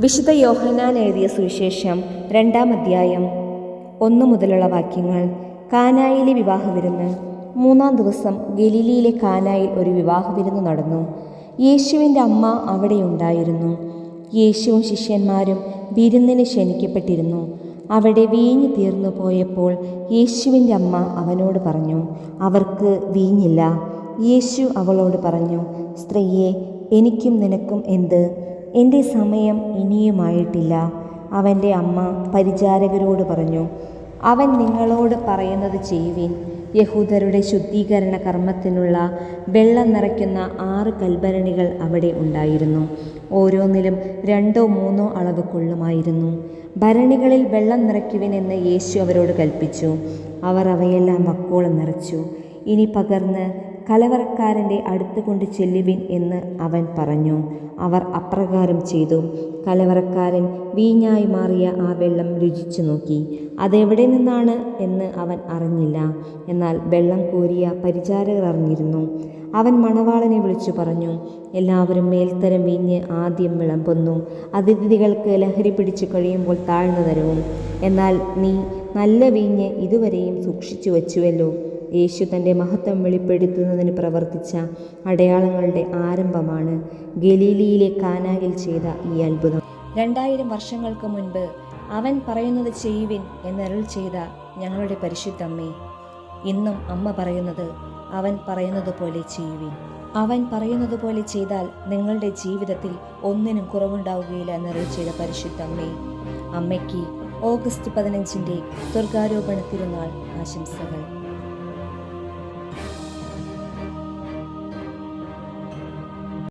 വിശുദ്ധ യോഹനാൻ എഴുതിയ സുവിശേഷം രണ്ടാം അധ്യായം. ഒന്നു മുതലുള്ള വാക്യങ്ങൾ. കാനായിലെ വിവാഹ വിരുന്ന് മൂന്നാം ദിവസം ഗലീലിയിലെ കാനായിൽ ഒരു വിവാഹ വിരുന്ന് നടന്നു. യേശുവിന്റെ അമ്മ അവിടെ ഉണ്ടായിരുന്നു. യേശുവും ശിഷ്യന്മാരും വിരുന്നിന് ക്ഷണിക്കപ്പെട്ടിരുന്നു. അവിടെ വീഞ്ഞ് തീർന്നു പോയപ്പോൾ യേശുവിന്റെ അമ്മ അവനോട് പറഞ്ഞു അവർക്ക് വീഞ്ഞില്ല. യേശു അവളോട് പറഞ്ഞു സ്ത്രീയെ എനിക്കും നിനക്കും എന്ത്? എന്റെ സമയം ഇനിയുമായിട്ടില്ല. അവന്റെ അമ്മ പരിചാരകരോട് പറഞ്ഞു അവൻ നിങ്ങളോട് പറയുന്നത് ചെയ്യുവിൻ. യഹൂദരുടെ ശുദ്ധീകരണ കർമ്മത്തിനുള്ള വെള്ളം നിറയ്ക്കുന്ന ആറ് കൽഭരണികൾ അവിടെ ഉണ്ടായിരുന്നു. ഓരോന്നിലും രണ്ടോ മൂന്നോ അളവ് കൊള്ളുമായിരുന്നു. ഭരണികളിൽ വെള്ളം നിറയ്ക്കുവിനെന്ന് യേശു അവരോട് കൽപ്പിച്ചു. അവർ അവയെല്ലാം വക്കോളം നിറച്ചു. ഇനി പകർന്ന് കലവറക്കാരന്റെ അടുത്ത് കൊണ്ട് ചെല്ലുവിൻ എന്ന് അവൻ പറഞ്ഞു. അവർ അപ്രകാരം ചെയ്തു. കലവറക്കാരൻ വീഞ്ഞായി മാറിയ ആ വെള്ളം രുചിച്ചു നോക്കി. അതെവിടെ നിന്നാണ് എന്ന് അവൻ അറിഞ്ഞില്ല. എന്നാൽ വെള്ളം കോരിയ പരിചാരകർ അറിഞ്ഞിരുന്നു. അവൻ മണവാളനെ വിളിച്ചു പറഞ്ഞു. എല്ലാവരും മേൽത്തരം വീഞ്ഞ് ആദ്യം വിളമ്പുന്നു. അതിഥികൾക്ക് ലഹരി പിടിച്ചു കഴിയുമ്പോൾ താഴ്ന്നു തരവും. എന്നാൽ നീ നല്ല വീഞ്ഞ് ഇതുവരെയും സൂക്ഷിച്ചു വച്ചുവല്ലോ. യേശു തന്റെ മഹത്വം വെളിപ്പെടുത്തുന്നതിന് പ്രവർത്തിച്ച അടയാളങ്ങളുടെ ആരംഭമാണ് ഗലീലിയിലെ കാനായിൽ ചെയ്ത ഈ അത്ഭുതം. രണ്ടായിരം വർഷങ്ങൾക്ക് മുൻപ് അവൻ പറയുന്നത് ചെയ്യുവിൻ എന്നരുൾ ചെയ്ത ഞങ്ങളുടെ പരിശുദ്ധമ്മേ ഇന്നും അമ്മ പറയുന്നത് അവൻ പറയുന്നത് പോലെ ചെയ്യുവിൻ. അവൻ പറയുന്നത് പോലെ ചെയ്താൽ നിങ്ങളുടെ ജീവിതത്തിൽ ഒന്നിനും കുറവുണ്ടാവുകയില്ല എന്നരുൾ ചെയ്ത പരിശുദ്ധമ്മേ അമ്മയ്ക്ക് ഓഗസ്റ്റ് പതിനഞ്ചിന്റെ സ്വർഗാരോപണ തിരുനാൾ ആശംസകൾ.